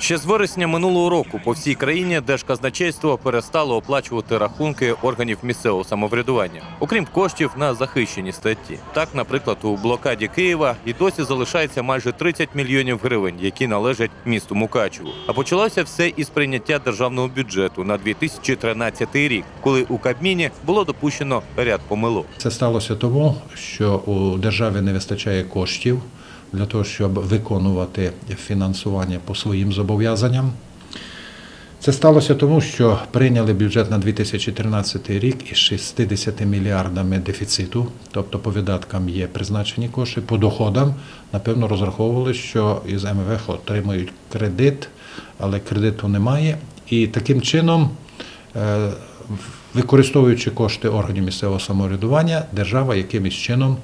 Ще з вересня минулого року по всій країні Держказначейство перестало оплачувати рахунки органів місцевого самоврядування, окрім коштів на захищені статті. Так, наприклад, у блокаді Києва і досі залишається майже 30 мільйонів гривень, які належать місту Мукачеву. А почалося все із прийняття державного бюджету на 2013 рік, коли у Кабміні було допущено ряд помилок. Це сталося тому, що у державі не вистачає коштів для того, щоб виконувати фінансування по своїм зобов'язанням. Це сталося тому, що прийняли бюджет на 2013 рік із 60 мільярдами дефіциту, тобто по видаткам є призначені кошти, по доходам, напевно, розраховували, що із МВФ отримують кредит, але кредиту немає. І таким чином, е, використовуючи кошти органів місцевого самоврядування, держава якимось чином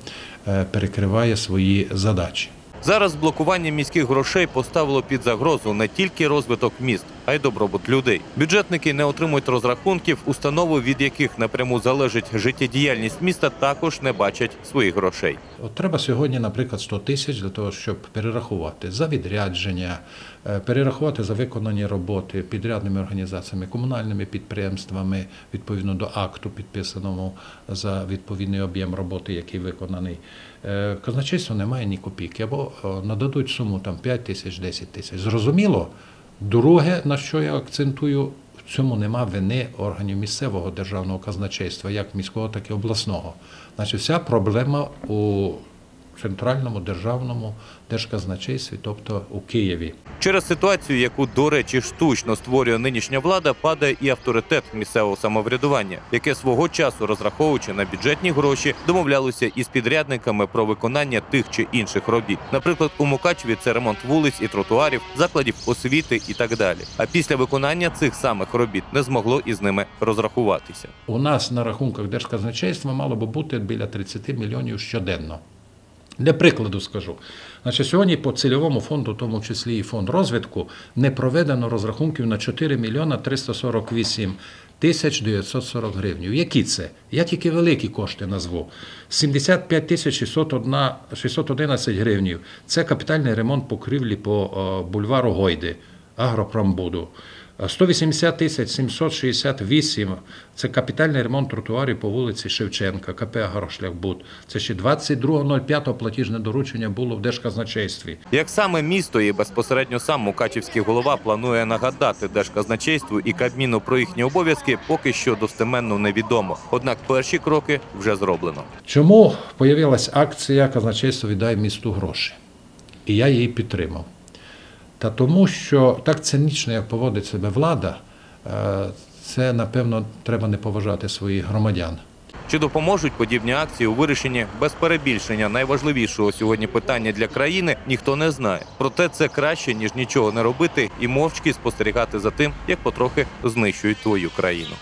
е, перекриває свої задачі. Зараз блокування міських грошей поставило під загрозу не тільки розвиток міст, а й добробут людей. Бюджетники не отримують розрахунків, установи, від яких напряму залежить життєдіяльність міста, також не бачать своїх грошей. От треба сьогодні, наприклад, 100 тисяч для того, щоб перерахувати за відрядження, е, перерахувати за виконані роботи підрядними організаціями, комунальними підприємствами відповідно до акту, підписаному за відповідний об'єм роботи, який виконаний. Е, Казначейство не має ні копійки, або е, нададуть суму там 5 тисяч, 10 тисяч. Зрозуміло. Друге, на що я акцентую, в цьому нема вини органів місцевого державного казначейства, як міського, так і обласного. Значить, вся проблема у центральному державному держказначействі, тобто у Києві. Через ситуацію, яку, до речі, штучно створює нинішня влада, падає і авторитет місцевого самоврядування, яке свого часу, розраховуючи на бюджетні гроші, домовлялося із підрядниками про виконання тих чи інших робіт. Наприклад, у Мукачеві це ремонт вулиць і тротуарів, закладів освіти і так далі. А після виконання цих самих робіт не змогло із ними розрахуватися. У нас на рахунках держказначейства мало би бути біля 30 мільйонів щоденно. Для прикладу скажу, значить, сьогодні по цільовому фонду, в тому числі і фонд розвитку, не проведено розрахунків на 4 мільйона 348 тисяч 940 гривень. Які це? Я тільки великі кошти назву. 75 тисяч 601 611 гривень. Це капітальний ремонт покрівлі по е, бульвару Гойди, Агропромбуду. 180 тисяч 768 – це капітальний ремонт тротуарів по вулиці Шевченка, КП «Агрошляхбуд». Це ще 22.05 платіжне доручення було в Держказначействі. Як саме місто і безпосередньо сам Мукачівський голова планує нагадати Держказначейству і Кабміну про їхні обов'язки, поки що достеменно невідомо. Однак перші кроки вже зроблено. Чому появилась акція «Казначейство віддай місту гроші? І я її підтримав. Та тому, що так цинічно, як поводить себе влада, е, це, напевно, треба не поважати своїх громадян. Чи допоможуть подібні акції у вирішенні без перебільшення найважливішого сьогодні питання для країни, ніхто не знає. Проте це краще ніж нічого не робити і мовчки спостерігати за тим, як потрохи знищують твою країну.